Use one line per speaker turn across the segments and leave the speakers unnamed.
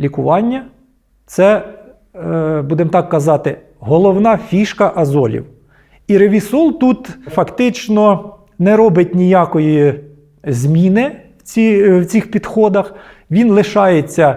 лікування це, е, будемо так казати, головна фішка азолів. І ревісол тут фактично не робить ніякої зміни в, ці, в цих підходах. Він лишається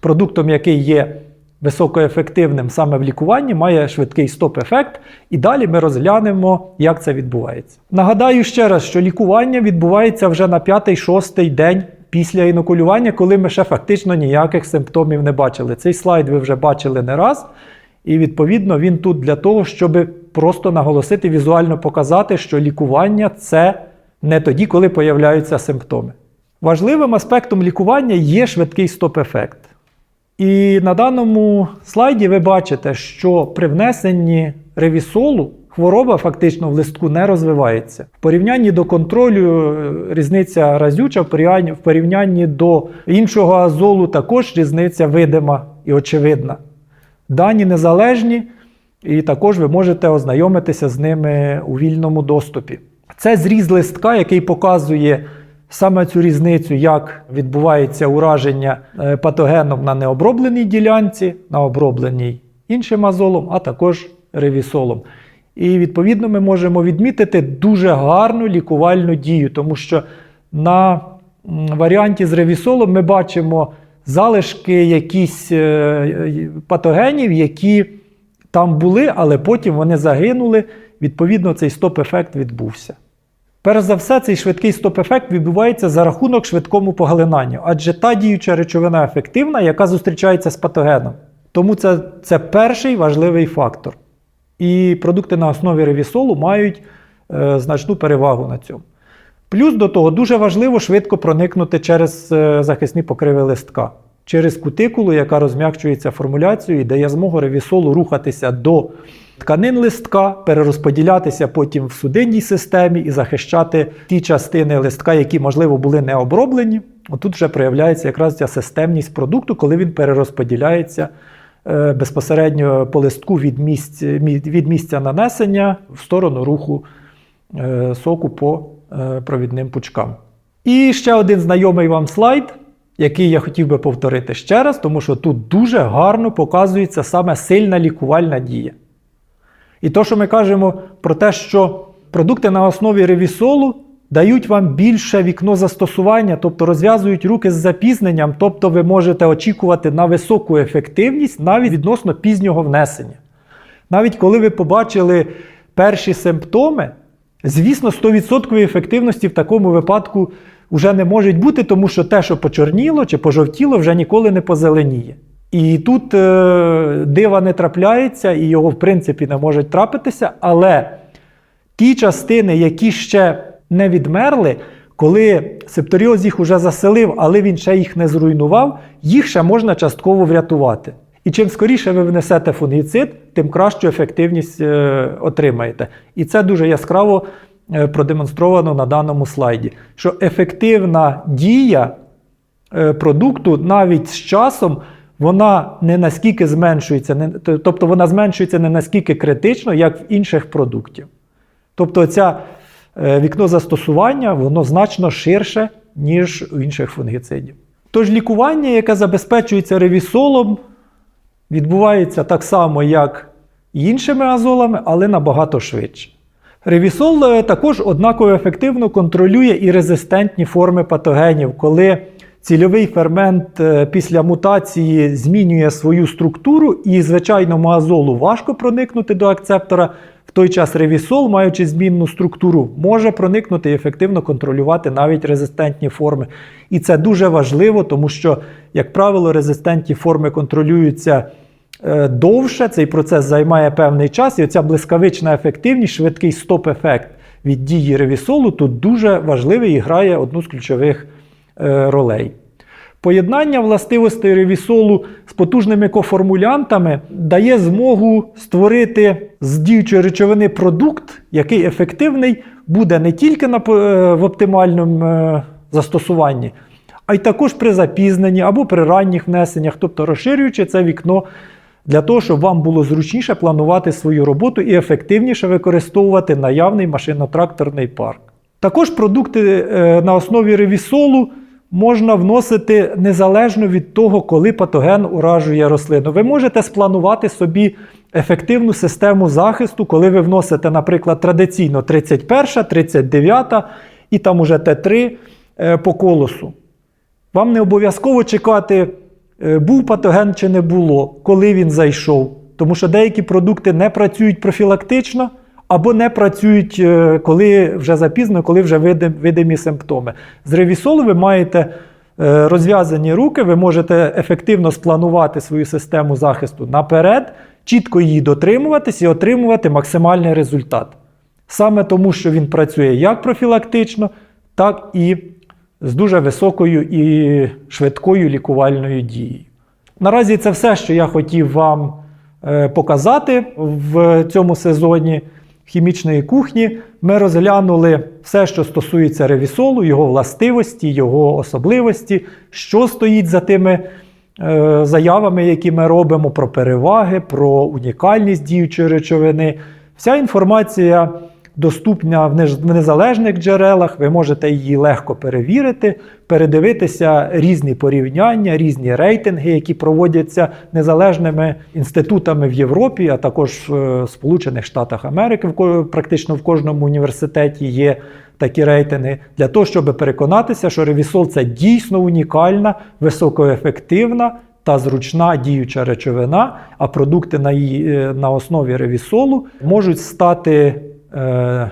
продуктом, який є високоефективним саме в лікуванні, має швидкий стоп-ефект. І далі ми розглянемо, як це відбувається. Нагадаю ще раз, що лікування відбувається вже на 5-6 день після інокулювання, коли ми ще фактично ніяких симптомів не бачили. Цей слайд ви вже бачили не раз. І відповідно він тут для того, щоб просто наголосити, візуально показати, що лікування це не тоді, коли появляються симптоми. Важливим аспектом лікування є швидкий стоп-ефект. І на даному слайді ви бачите, що при внесенні ревісолу хвороба фактично в листку не розвивається. В порівнянні до контролю е, різниця разюча, в порівнянні- до іншого азолу також різниця видима і очевидна. Дані незалежні, і також ви можете ознайомитися з ними у вільному доступі. Це зріз листка, який показує саме цю різницю, як відбувається ураження е, патогеном на необробленій ділянці, на обробленій іншим азолом, а також ревісолом. І відповідно ми можемо відмітити дуже гарну лікувальну дію, тому що на варіанті з ревісолом ми бачимо залишки якісь е, патогенів, які там були, але потім вони загинули. Відповідно, цей стоп-ефект відбувся. Перш за все, цей швидкий стоп-ефект відбувається за рахунок швидкому поглинанню, адже та діюча речовина ефективна, яка зустрічається з патогеном. Тому це, це перший важливий фактор. І продукти на основі ревісолу мають е, значну перевагу на цьому. Плюс до того дуже важливо швидко проникнути через е, захисні покриви листка, через кутикулу, яка розм'якчується формуляцією і дає змогу ревісолу рухатися до тканин листка, перерозподілятися потім в судинній системі і захищати ті частини листка, які, можливо, були не оброблені. Отут вже проявляється якраз ця системність продукту, коли він перерозподіляється безпосередньо по листку від, місць, від місця нанесення в сторону руху е, соку по е, провідним пучкам. І ще один знайомий вам слайд, який я хотів би повторити ще раз, тому що тут дуже гарно показується саме сильна лікувальна дія. І то, що ми кажемо про те, що продукти на основі ревісолу дають вам більше вікно застосування, тобто розв'язують руки з запізненням, тобто ви можете очікувати на високу ефективність навіть відносно пізнього внесення. Навіть коли ви побачили перші симптоми, звісно, 100% ефективності в такому випадку вже не може бути, тому що те, що почорніло чи пожовтіло, вже ніколи не позеленіє. І тут е, дива не трапляється, і його, в принципі, не можуть трапитися, але ті частини, які ще не відмерли, коли септоріоз їх уже заселив, але він ще їх не зруйнував, їх ще можна частково врятувати. І чим скоріше ви внесете фунгіцид, тим кращу ефективність е, отримаєте. І це дуже яскраво е, продемонстровано на даному слайді. Що ефективна дія е, продукту навіть з часом вона не наскільки зменшується, не, тобто вона зменшується не наскільки критично, як в інших продуктів. Тобто ця вікно застосування воно значно ширше, ніж у інших фунгіцидів. Тож лікування, яке забезпечується ревісолом, відбувається так само, як і іншими азолами, але набагато швидше. Ревісол е, також однаково ефективно контролює і резистентні форми патогенів, коли цільовий фермент е, після мутації змінює свою структуру, і звичайному азолу важко проникнути до акцептора. В той час ревісол, маючи змінну структуру, може проникнути і ефективно контролювати навіть резистентні форми. І це дуже важливо, тому що, як правило, резистентні форми контролюються е, довше, цей процес займає певний час, і оця блискавична ефективність, швидкий стоп-ефект від дії ревісолу тут дуже важливий і грає одну з ключових ролей. Поєднання властивостей ревісолу з потужними коформулянтами дає змогу створити з діючої речовини продукт, який ефективний буде не тільки на, е, в оптимальному е, застосуванні, а й також при запізненні або при ранніх внесеннях, тобто розширюючи це вікно для того, щоб вам було зручніше планувати свою роботу і ефективніше використовувати наявний машино-тракторний парк. Також продукти е, на основі ревісолу можна вносити незалежно від того, коли патоген уражує рослину. Ви можете спланувати собі ефективну систему захисту, коли ви вносите, наприклад, традиційно 31, 39 і там уже Т3 е, по колосу. Вам не обов'язково чекати, е, був патоген чи не було, коли він зайшов. Тому що деякі продукти не працюють профілактично або не працюють, е, коли вже запізно, коли вже видимі симптоми. З ревісолу ви маєте е, розв'язані руки, ви можете ефективно спланувати свою систему захисту наперед, чітко її дотримуватись і отримувати максимальний результат. Саме тому, що він працює як профілактично, так і з дуже високою і швидкою лікувальною дією. Наразі це все, що я хотів вам е, показати в цьому сезоні хімічної кухні. Ми розглянули все, що стосується ревісолу, його властивості, його особливості, що стоїть за тими е, заявами, які ми робимо про переваги, про унікальність діючої речовини. Вся інформація доступна в незалежних джерелах. Ви можете її легко перевірити, передивитися різні порівняння, різні рейтинги, які проводяться незалежними інститутами в Європі, а також в е, Сполучених Штатах Америки. Практично в кожному університеті є такі рейтинги для того, щоб переконатися, що ревісол це дійсно унікальна, високоефективна та зручна діюча речовина, а продукти на, її, е, на основі ревісолу можуть стати е,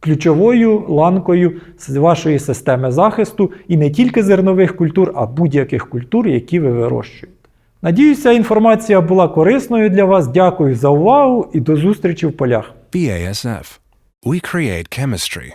ключовою ланкою вашої системи захисту і не тільки зернових культур, а будь-яких культур, які ви вирощуєте. Надіюся, інформація була корисною для вас. Дякую за увагу і до зустрічі в полях.
BASF. We create chemistry